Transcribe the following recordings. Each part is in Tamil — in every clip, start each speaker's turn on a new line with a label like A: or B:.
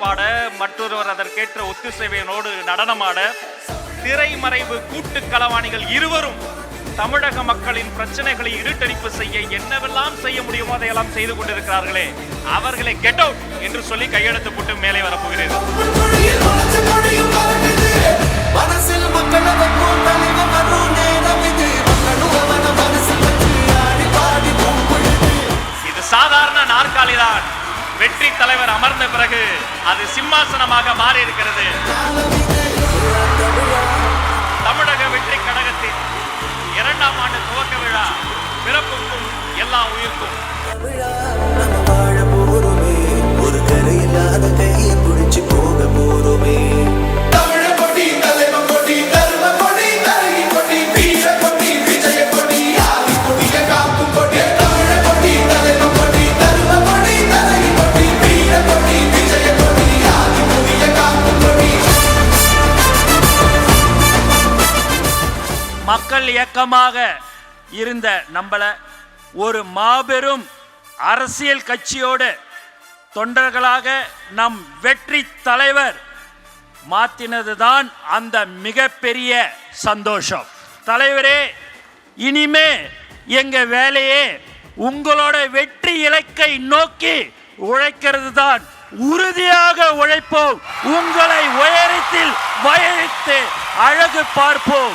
A: பாட மற்றொருவர் அதற்கேற்ற ஒத்துசைவையினோடு நடனமாட திரைமறைவு கூட்டு களவாணிகள் இருவரும் தமிழக மக்களின் பிரச்சனைகளை இருட்டடிப்பு செய்ய என்னவெல்லாம் செய்ய முடியுமோ அதையெல்லாம் செய்து கொண்டிருக்கிறார்களே அவர்களை கெட் அவுட் என்று சொல்லி கையெழுத்து போட்டு மேலே வரப்போகிறேன்.
B: மனசில் மக்களவை கூட்டணிவு
A: தலைவர் அமர்ந்த பிறகு அது சிம்மாசனமாக மாறி இருக்கிறது தமிழக வெற்றி கழகத்தின் இரண்டாம் ஆண்டு துவக்க விழா பிறப்புக்கும் எல்லா உயிர்க்கும்.
B: ஒரு கரையில்லாத கையை பிடிச்சு போக போறோமே.
A: இயக்கமாக இருந்த நம்மளை ஒரு மாபெரும் அரசியல் கட்சியோடு தொண்டர்களாக நம் வெற்றி தலைவர் மாத்தினதுதான் அந்த மிகப்பெரிய சந்தோஷம். தலைவரே இனிமே எங்க வேலையே உங்களோட வெற்றி இலக்கை நோக்கி உழைக்கிறது தான் உறுதியாக உழைப்போம். உங்களை உயரத்தில் வயரித்து அழகு பார்ப்போம்.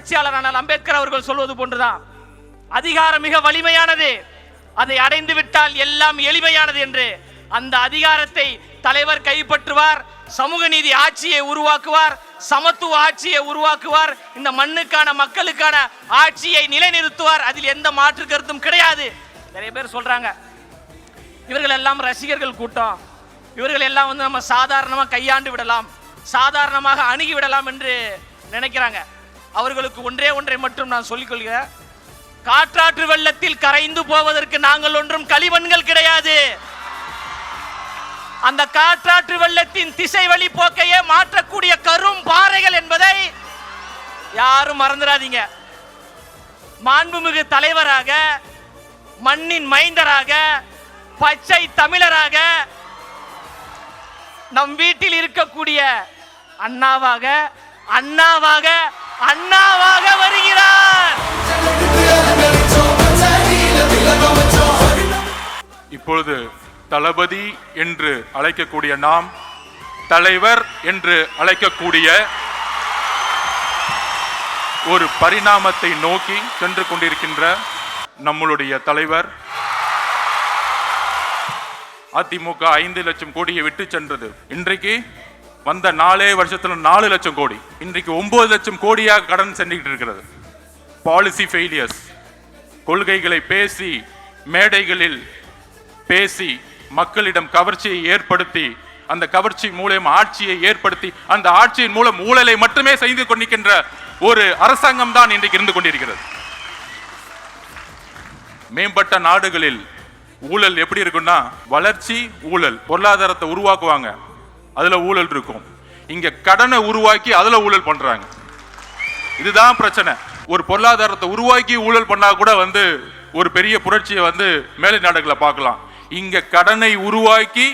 B: கரை
A: புரட்சியாளர் அம்பேத்கர் அவர்கள் சொல்வது போன்றுதான். அதிகாரம் மிக வலிமையானது. அதை அடைந்து விட்டால் எல்லாம் எளிமையானது என்று அந்த அதிகாரத்தை தலைவர் கைப்பற்றுவார் சமூக நீதி ஆட்சியை உருவாக்குவார் சமத்துவ ஆட்சியை உருவாக்குவார் இந்த மண்ணுக்கான மக்களுக்கான ஆட்சியை நிலைநிறுத்துவார். அதில் எந்த மாற்று கருத்தும் கிடையாது. நிறைய பேர் சொல்றாங்க இவர்கள் எல்லாம் ரசிகர்கள் கூட்டம். இவர்கள் எல்லாம் வந்து நம்ம சாதாரணமாக கையாண்டு விடலாம். சாதாரணமாக அணுகி விடலாம் என்று நினைக்கிறாங்க. அவர்களுக்கு ஒன்றே ஒன்றை மட்டும் நான் சொல்லிக் கொள்கிறேன். காற்றாற்று வெள்ளத்தில் கரைந்து போவதற்கு நாங்கள் ஒன்றும் களிமண்கள் கிடையாது. அந்த காற்றாற்று வெள்ளத்தின் திசை வழி போக்கையே மாற்றக்கூடிய கரும் பாறைகள் என்பதை யாரும் மறந்துடாதீங்க. மாண்புமிகு தலைவராக மண்ணின் மைந்தராக பச்சை தமிழராக நம் வீட்டில் இருக்கக்கூடிய அண்ணாவாக அண்ணாவாக அண்ணாவாக வருகிறார்.
C: இப்பொழுது தளபதி என்று அழைக்கக்கூடிய நாம் தலைவர் என்று அழைக்கக்கூடிய ஒரு பரிணாமத்தை நோக்கி சென்று கொண்டிருக்கின்ற நம்மளுடைய தலைவர் அதிமுக ஐந்து லட்சம் கோடியை விட்டு சென்றது. இன்றைக்கு வந்த நாலே வருஷத்துல நாலு லட்சம் கோடி. இன்றைக்கு ஒன்பது லட்சம் கோடியாக கடன் சென்றுகிட்டு இருக்கிறது. பாலிசி ஃபெயிலியர்ஸ் கொள்கைகளை பேசி மேடைகளில் பேசி மக்களிடம் கவர்ச்சியை ஏற்படுத்தி அந்த கவர்ச்சி மூலம் ஆட்சியை ஏற்படுத்தி அந்த ஆட்சியின் மூலம் ஊழலை மட்டுமே செய்து கொண்டிருக்கின்ற ஒரு அரசாங்கம் தான் இன்றைக்கு இருந்து கொண்டிருக்கிறது. மேம்பட்ட நாடுகளில் ஊழல் எப்படி இருக்குன்னா வளர்ச்சி ஊழல் பொருளாதாரத்தை உருவாக்குவாங்க. அதில் ஊழல் இருக்கும். இங்கே கடனை உருவாக்கி அதில் ஊழல் பண்ணுறாங்க இதுதான் பிரச்சனை. ஒரு பொருளாதாரத்தை உருவாக்கி ஊழல் பண்ணால் கூட வந்து ஒரு பெரிய புரட்சியை வந்து மேலை நாடுகளை பார்க்கலாம். இங்கே கடனை உருவாக்கி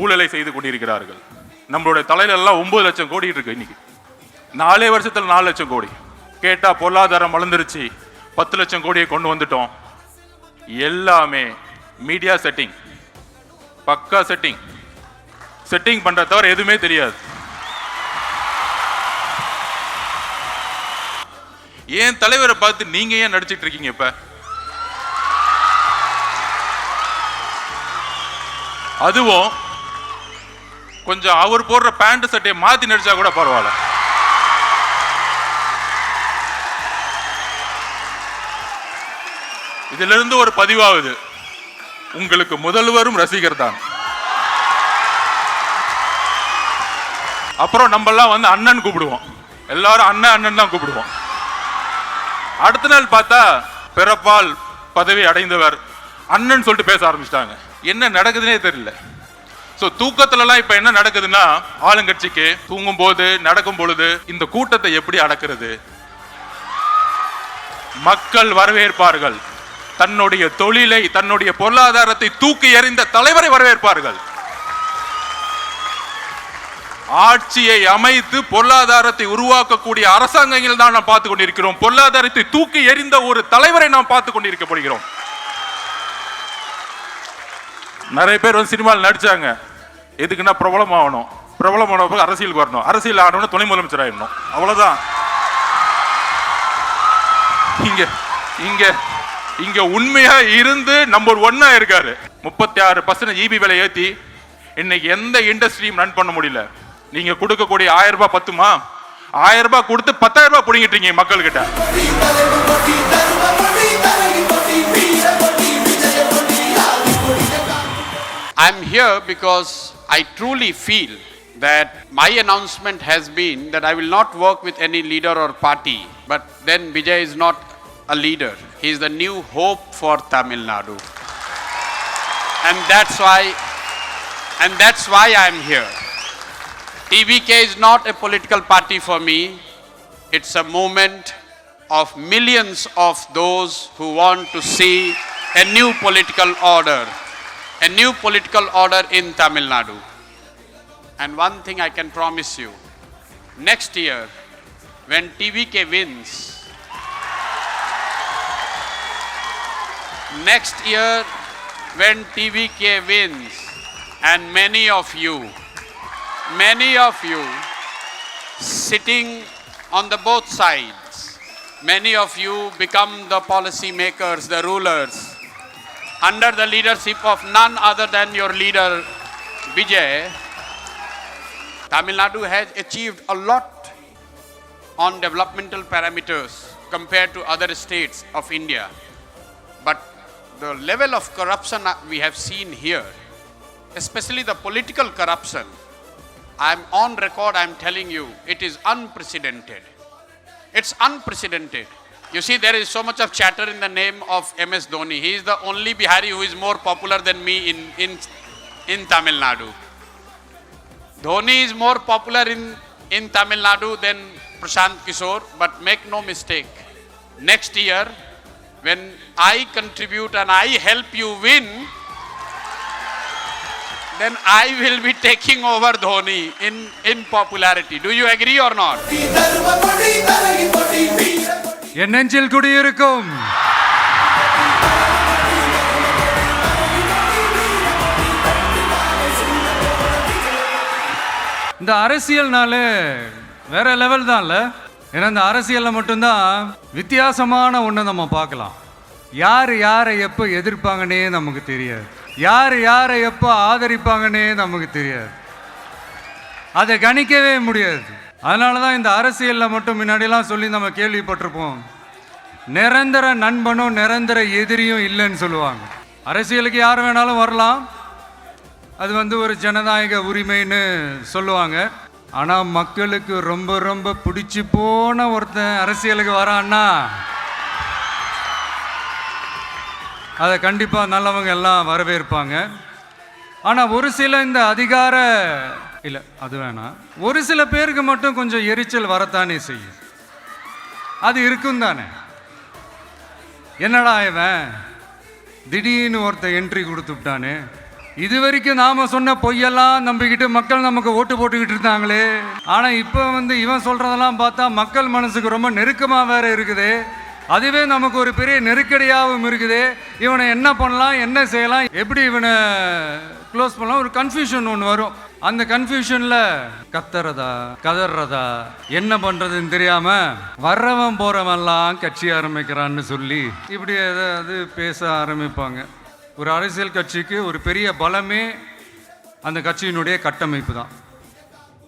C: ஊழலை செய்து கொண்டிருக்கிறார்கள். நம்மளுடைய தலையில எல்லாம் ஒன்பது லட்சம் கோடி இருக்கு இன்னைக்கு. நாலே வருஷத்தில் நாலு லட்சம் கோடி. கேட்டால் பொருளாதாரம் வளர்ந்துருச்சு. பத்து லட்சம் கோடியை கொண்டு வந்துட்டோம். எல்லாமே மீடியா செட்டிங் பக்கா செட்டிங் செட்டிங் பண்ணுறத தவிர எதுவுமே தெரியாது. ஏன் தலைவரை பார்த்து நீங்க ஏன் நடிச்சிட்டு இருக்கீங்க இப்ப? அதுவும் கொஞ்சம் அவர் போடுற பேண்ட் சட்டையை மாத்தி நடிச்சா கூட பரவாயில்ல. இதுல இருந்து ஒரு பதிவாகுது உங்களுக்கு முதல்வரும் ரசிகர் தான். அப்புறம் நம்மெல்லாம் வந்து அண்ணன் கூப்பிடுவோம். எல்லாரும் அண்ணன் அண்ணன் தான் கூப்பிடுவோம். அடுத்த நாள் பார்த்தா பிறப்பால் பதவி அடைந்தவர் அண்ணன் சொல்லிட்டு பேச ஆரம்பிச்சிட்டாங்க. என்ன நடக்குதுன்னே தெரியல. ஸோ தூக்கத்துலலாம் இப்போ என்ன நடக்குதுன்னா ஆளுங்கட்சிக்கு தூங்கும் போது நடக்கும் பொழுது இந்த கூட்டத்தை எப்படி அடக்கிறது? மக்கள் வரவேற்பார்கள். தன்னுடைய தொழிலை தன்னுடைய பொருளாதாரத்தை தூக்கி எறிந்த தலைவரை வரவேற்பார்கள். ஆட்சியை அமைத்து பொருளாதாரத்தை உருவாக்கக்கூடிய அரசாங்கங்கள் தான் நாம் பார்த்து கொண்டிருக்கிறோம். பொருளாதாரத்தை தூக்கி எறிந்த ஒரு தலைவரை நாம் பார்த்து கொண்டிருக்கப்படுகிறோம் நிறைய பேர் வந்து சினிமாவில் நடிச்சாங்க. எதுக்குன்னா பிரபலம் ஆகணும். பிரபலம் ஆன பிறகு அரசியலுக்கு வரணும். அரசியல் ஆகணும்னு துணை முதலமைச்சர் ஆயிடணும். அவ்வளோதான் இங்க இங்க இங்க உண்மையா இருந்து நம்பர் ஒன்னா இருக்காரு. முப்பத்தி ஆறு பர்சன்ட் இபி விலை ஏற்றி இன்னைக்கு எந்த இண்டஸ்ட்ரியும் ரன் பண்ண முடியல. நீங்க கொடுக்கக்கூடிய ஆயிரம் ரூபாய் பத்துமா ஆயிரம் ரூபாய் கொடுத்து பத்தாயிரம் ரூபாய் புடிங்கிட்டு இருக்கீங்க மக்கள் கிட்ட
B: I
D: am here because I truly feel that my announcement has been that I will not work with any leader or party. But then Vijay is not a leader. He is the new hope for Tamil Nadu. And that's why and that's why I am here. TVK is not a political party for me. It's a movement of millions of those who want to see a new political order, a new political order in Tamil Nadu. And one thing I can promise you next year, when TVK wins, next year, when TVK wins, and many of you, many of you sitting on the both sides, many of you become the policy makers, the rulers, under the leadership of none other than your leader Vijay, Tamil Nadu has achieved a lot on developmental parameters compared to other states of India. But the level of corruption we have seen here, especially the political corruption, I'm on record, I'm telling you, it is unprecedented. It's unprecedented. You see, there is so much of chatter in the name of MS Dhoni. He is the only Bihari who is more popular than me in, in, in Tamil Nadu. Dhoni is more popular in, in Tamil Nadu than Prashant Kishore, but make no mistake. Next year, when I contribute and I help you win, then I will be taking over Dhoni in, in popularity. Do you agree or not?
E: என் நெஞ்சில் குடியிருக்கும் இந்த அரசியல்னாலே வேற லெவல் தான்ல ஏன்னா இந்த அரசியலில் மட்டும்தான் வித்தியாசமான ஒன்று நம்ம பார்க்கலாம் யார் யாரை எப்போ எதிர்ப்பாங்கன்னே நமக்கு தெரியாது யார் யாரை எப்போ ஆதரிப்பாங்கன்னே நமக்கு தெரியாது. அதை கணிக்கவே முடியாது. அதனால தான் இந்த அரசியலில் மட்டும் முன்னாடிலாம் சொல்லி நம்ம கேள்விப்பட்டிருப்போம். நிரந்தர நண்பனும் நிரந்தர எதிரியும் இல்லைன்னு சொல்லுவாங்க. அரசியலுக்கு யார் வேணாலும் வரலாம். அது வந்து ஒரு ஜனநாயக உரிமைன்னு சொல்லுவாங்க. ஆனால் மக்களுக்கு ரொம்ப ரொம்ப பிடிச்சி போன ஒருத்தன் அரசியலுக்கு வரான்னா அதை கண்டிப்பாக நல்லவங்க எல்லாம் வரவேற்பாங்க. ஆனால் ஒரு சில இந்த அதிகார இல்லை அது வேணாம் ஒரு சில பேருக்கு மட்டும் கொஞ்சம் எரிச்சல் வரத்தானே செய்யும். அது இருக்கும் தானே? என்னடா இவன்? திடீர்னு ஒருத்தன் என்ட்ரி கொடுத்து விட்டானே இது வரைக்கும் நாம் சொன்ன பொய்யெல்லாம் நம்பிக்கிட்டு மக்கள் நமக்கு ஓட்டு போட்டுக்கிட்டு இருந்தாங்களே. ஆனால் இப்போ வந்து இவன் சொல்கிறதெல்லாம் பார்த்தா மக்கள் மனசுக்கு ரொம்ப நெருக்கமாக வேற இருக்குது. அதுவே நமக்கு ஒரு பெரிய நெருக்கடியாகவும் இருக்குது. இவனை என்ன பண்ணலாம் என்ன செய்யலாம் எப்படி இவனை க்ளோஸ் பண்ணலாம் ஒரு கன்ஃபியூஷன் ஒன்று வரும். அந்த கன்ஃபியூஷனில் கத்துறதா கதறதா என்ன பண்ணுறதுன்னு தெரியாமல் வர்றவன் போகிறவன்லாம் கட்சி ஆரம்பிக்கிறான்னு சொல்லி இப்படி ஏதாவது பேச ஆரம்பிப்பாங்க. ஒரு அரசியல் கட்சிக்கு ஒரு பெரிய பலமே அந்த கட்சியினுடைய கட்டமைப்பு தான்.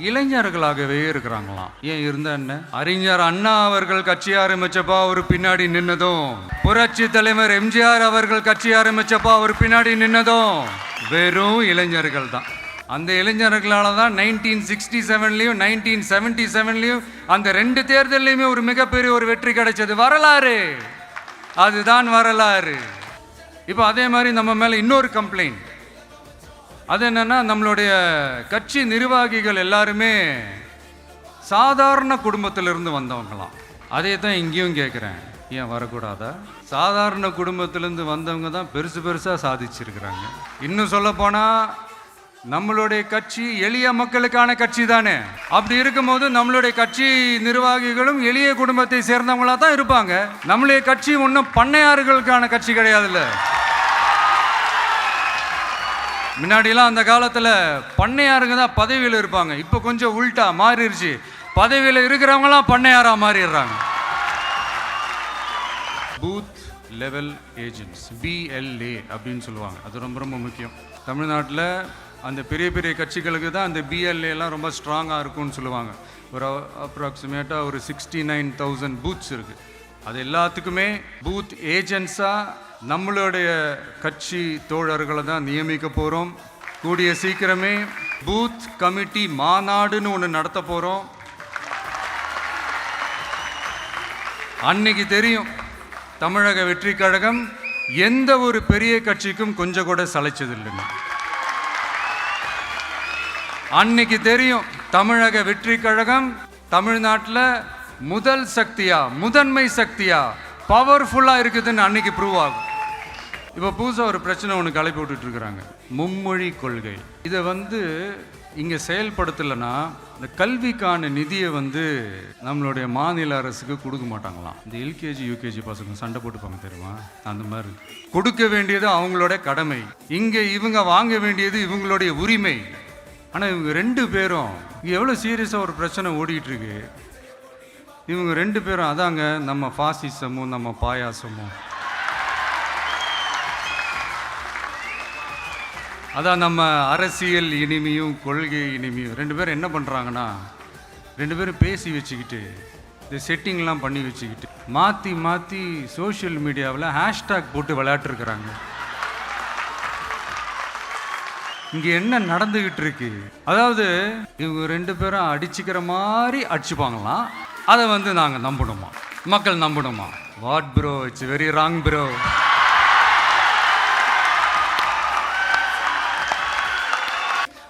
E: இளைஞர்களாகவே இருக்கிறாங்களாம். ஏன் இருந்த என்ன? அறிஞர் அண்ணா அவர்கள் கட்சி ஆரம்பிச்சப்பா அவர் பின்னாடி நின்னதும் புரட்சி தலைவர் எம்ஜிஆர் அவர்கள் கட்சி ஆரம்பிச்சப்பா அவர் பின்னாடி நின்னதும் வெறும் இளைஞர்கள் தான். அந்த இளைஞர்களால தான் நைன்டீன் சிக்ஸ்டி செவன்லையும் நைன்டீன் செவன்டி செவன்லையும் அந்த ரெண்டு தேர்தல்லையுமே ஒரு மிகப்பெரிய ஒரு வெற்றி கிடைச்சது. வரலாறு! அதுதான் வரலாறு. இப்போ அதே மாதிரி நம்ம மேலே இன்னொரு கம்ப்ளைண்ட் அது என்னென்னா நம்மளுடைய கட்சி நிர்வாகிகள் எல்லாருமே சாதாரண குடும்பத்திலிருந்து வந்தவங்களாம். அதே தான் இங்கேயும் கேட்குறேன். ஏன் வரக்கூடாதா? சாதாரண குடும்பத்திலேருந்து வந்தவங்க தான் பெருசு பெருசாக சாதிச்சிருக்கிறாங்க. இன்னும் சொல்ல நம்மளுடைய கட்சி எளிய மக்களுக்கான கட்சி தானே. அப்படி இருக்கும்போது நம்மளுடைய கட்சி நிர்வாகிகளும் எளிய குடும்பத்தை சேர்ந்தவங்களா தான் இருப்பாங்க. நம்மளுடைய கட்சி ஒன்றும் பண்ணையாறுகளுக்கான கட்சி கிடையாதுல்ல. முன்னாடிலாம் அந்த காலத்தில் பண்ணையாருங்க தான் பதவியில் இருப்பாங்க. இப்போ கொஞ்சம் உள்டா மாறிடுச்சு பதவியில் இருக்கிறவங்களாம் பண்ணையாராக மாறிடுறாங்க. பூத் லெவல் ஏஜென்ட்ஸ் பிஎல்ஏ அப்படின்னு சொல்லுவாங்க. அது ரொம்ப ரொம்ப முக்கியம். தமிழ்நாட்டில் அந்த பெரிய பெரிய கட்சிகளுக்கு தான் அந்த பிஎல்ஏலாம் ரொம்ப ஸ்ட்ராங்காக இருக்கும்னு சொல்லுவாங்க. ஒரு அப்ராக்சிமேட்டாக ஒரு சிக்ஸ்டி நைன் தௌசண்ட் பூத்ஸ் இருக்குது அது எல்லாத்துக்குமே பூத் ஏஜென்ட்ஸாக நம்மளுடைய கட்சி தோழர்களை தான் நியமிக்க போகிறோம் கூடிய சீக்கிரமே பூத் கமிட்டி மாநாடுன்னு ஒன்று நடத்த போகிறோம் அன்னைக்கு தெரியும் தமிழக வெற்றி கழகம் எந்த ஒரு பெரிய கட்சிக்கும் கொஞ்சம் கூட சளைச்சதில்லைங்க அன்னைக்கு தெரியும் தமிழக வெற்றி கழகம் தமிழ்நாட்டில் முதல் சக்தியா முதன்மை சக்தியா பவர்ஃபுல்லாக இருக்குதுன்னு அன்னைக்கு ப்ரூவ் ஆகும். இப்போ புதுசாக ஒரு பிரச்சனை ஒன்று கிளப்பி விட்டுட்டு இருக்கிறாங்க மும்மொழி கொள்கை. இதை வந்து இங்கே செயல்படுத்தலைன்னா இந்த கல்விக்கான நிதியை வந்து நம்மளுடைய மாநில அரசுக்கு கொடுக்க மாட்டாங்களாம். இந்த எல்கேஜி யூகேஜி பசங்க சண்டை போட்டுப்பாங்க தெரியுமா? அந்த மாதிரி. கொடுக்க வேண்டியது அவங்களோட கடமை. இங்கே இவங்க வாங்க வேண்டியது இவங்களுடைய உரிமை. ஆனால் இவங்க ரெண்டு பேரும் இங்கே எவ்வளோ சீரியஸாக ஒரு பிரச்சனை ஓடிட்டுருக்கு இவங்க ரெண்டு பேரும் அதாங்க நம்ம பாசிசமும் நம்ம பாயாசமும். அதான் நம்ம அரசியல் இனிமையும் கொள்கை இனிமையும். ரெண்டு பேரும் என்ன பண்ணுறாங்கன்னா ரெண்டு பேரும் பேசி வச்சுக்கிட்டு இந்த செட்டிங்லாம் பண்ணி வச்சுக்கிட்டு மாற்றி மாற்றி சோஷியல் மீடியாவில் ஹேஷ்டேக் போட்டு விளையாட்டுருக்குறாங்க. இங்கே என்ன நடந்துக்கிட்டு இருக்கு அதாவது இவங்க ரெண்டு பேரும் அடிச்சுக்கிற மாதிரி அடிச்சுப்பாங்களாம். அதை வந்து நாங்கள் நம்பணுமா? மக்கள் நம்பணுமா? What bro it's very wrong bro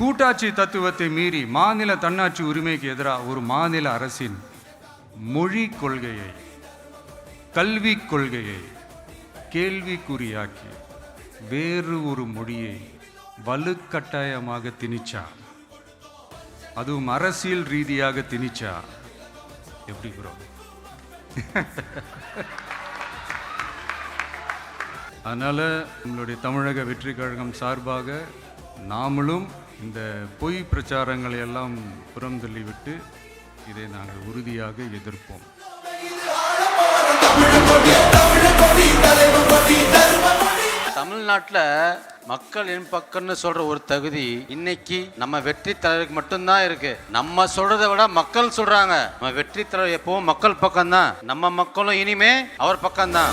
E: கூட்டாட்சி தத்துவத்தை மீறி மாநில தன்னாட்சி உரிமைக்கு எதிராக ஒரு மாநில அரசின் மொழி கொள்கையை கல்வி கொள்கையை கேள்விக்குறியாக்கி வேறு ஒரு மொழியை வலுக்கட்டாயமாக திணிச்சா? அதுவும் அரசியல் ரீதியாக திணிச்சா? எப்படி ப்ரோ அதனால் நம்மளுடைய தமிழக வெற்றி கழகம் சார்பாக நாமளும் இந்த பொய் பிரச்சாரங்களை எல்லாம் புறம் தள்ளிவிட்டு இதை நாங்கள் உறுதியாக எதிர்ப்போம்.
F: தமிழ்நாட்டில் மக்கள் என் பக்கம்னு சொல்ற ஒரு தகுதி இன்னைக்கு நம்ம வெற்றி தலைவருக்கு மட்டும்தான் இருக்கு. நம்ம சொல்றதை விட மக்கள் சொல்றாங்க. நம்ம வெற்றி தலைவர் எப்பவும் மக்கள் பக்கம்தான். நம்ம மக்களும் இனிமே அவர் பக்கம்தான்.